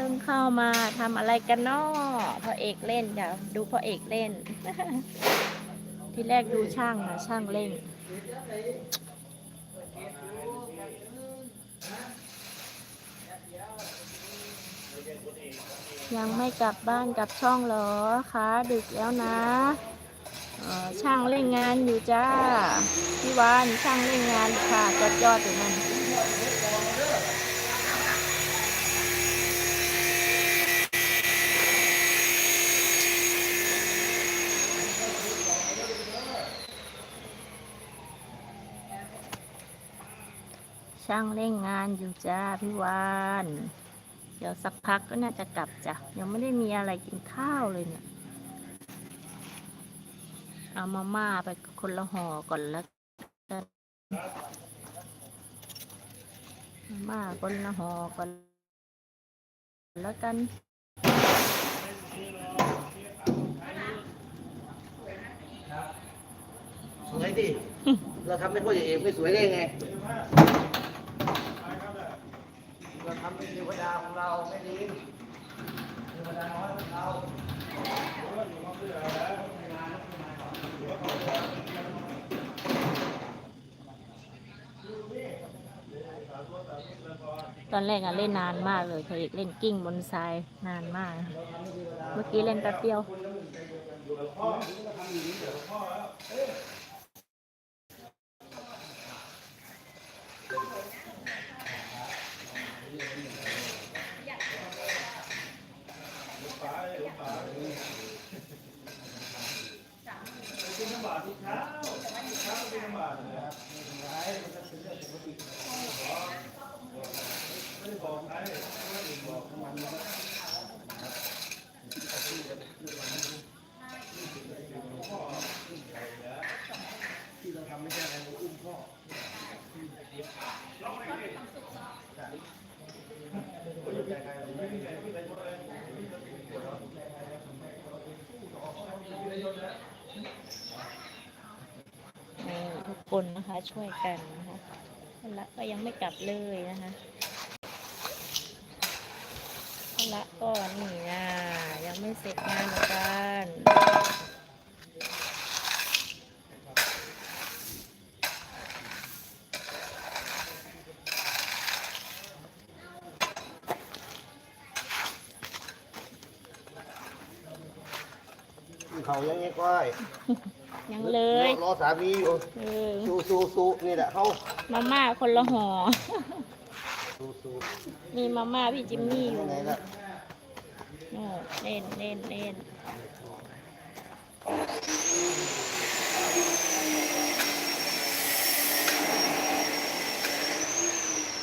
พิ่งเข้ามาทำอะไรกันนาะพ่อเอกเล่นเดี๋ยวดูพ่อเอกเล่น ที่แรกดูช่างนะช่างเล่น ยังไม่กลับบ้านกลับช่องเหรอคะดึกแล้วนะช่างเล่นงานอยู่จ้าพี่วานช่างเล่นงานค่ะจดยอดอยู่นั่น ช่างเร่งงานอยู่จ้าพี่วาน เดี๋ยวสักพักก็น่าจะกลับจ้ะ ยังไม่ได้มีอะไรกินข้าวเลยเนี่ย เอามาม่าไปคนละห่อก่อนแล้วกันมาม่าคนละห่อก่อนแล้วกันสวยดิ เราทำเป็นพ่อใหญ่เอกไม่สวยได้ไงเรา ทำเป็นเทวดาของเราไม่ดีเทวดาน้อยของเราตอนแรกอะเล่นนานมากเลยเคยเล่นกิ้งบนทรายนานมาก เมื่อกี้เล่นแป๊บเดียว คนนะคะ ช่วยกันนะคะละก็ยังไม่กลับเลยนะคะละก็นี่นะยังไม่เสร็จงานเหมือนกันเขายังไงก้อย ยังเลยรอสามีอยู่เออสู้สู้สู้นี่แหละเขามาม่าคนละห่อสู้สู้มีมาม่าพี่จิมมี่อยู่ไหนล่ะโน่เล่นเล่นเล่น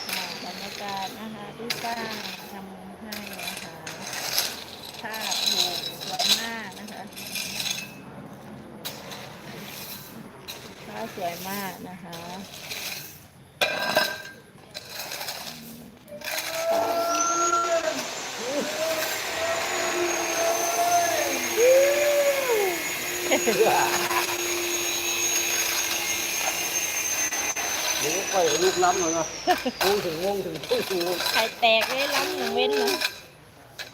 อ่าบรรยากาศนะคะที่สร้างทำให้นะคะภาพถูกสวยมากนะคะภาพ สวยมากนะคะเดี๋ยวก้อยลูกล้ำเลยนะงงถึงงงถึงงงถึงงงไข่แตกเลยล้ำหนึ่งเว้นเนาะ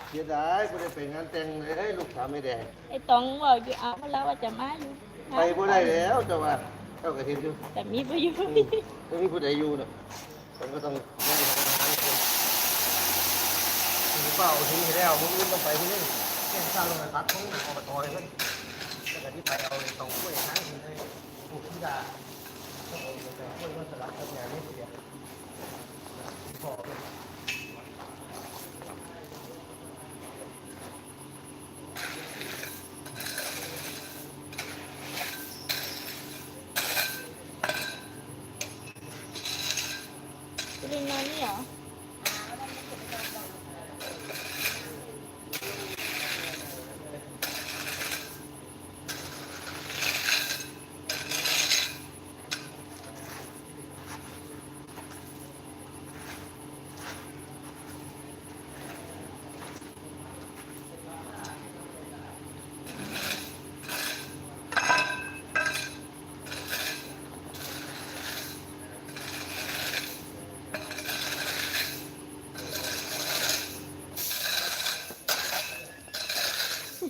เสียดายไม่ได้ไปงานแต่งเลยให้ลูกสาวไม่แดงไอ้ตองบอกอยู่เอามาแล้วว่าจะมาอยู่ ไปบ่ได้แล้วเจ้าว่า เจ้ากระเทียมอยู่แต่มีประโยชอืมน์ไม่มีผู้ใดอยู่เนาะมันก็ต้องนั่งทำงานคนถึงเปล่าถึงแล้วมึงรุ่นต้องไปที่นี่แค่สร้างโรงงานตัดของอบตเลยเพิ่นแล้วก็ที่ไปเอาตองกล้วยค้างถึงเลยปลูกที่ดาต้องเอาแต่กล้วยมันสลัดกับงานนี่เสียพอ เลย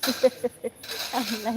I'm like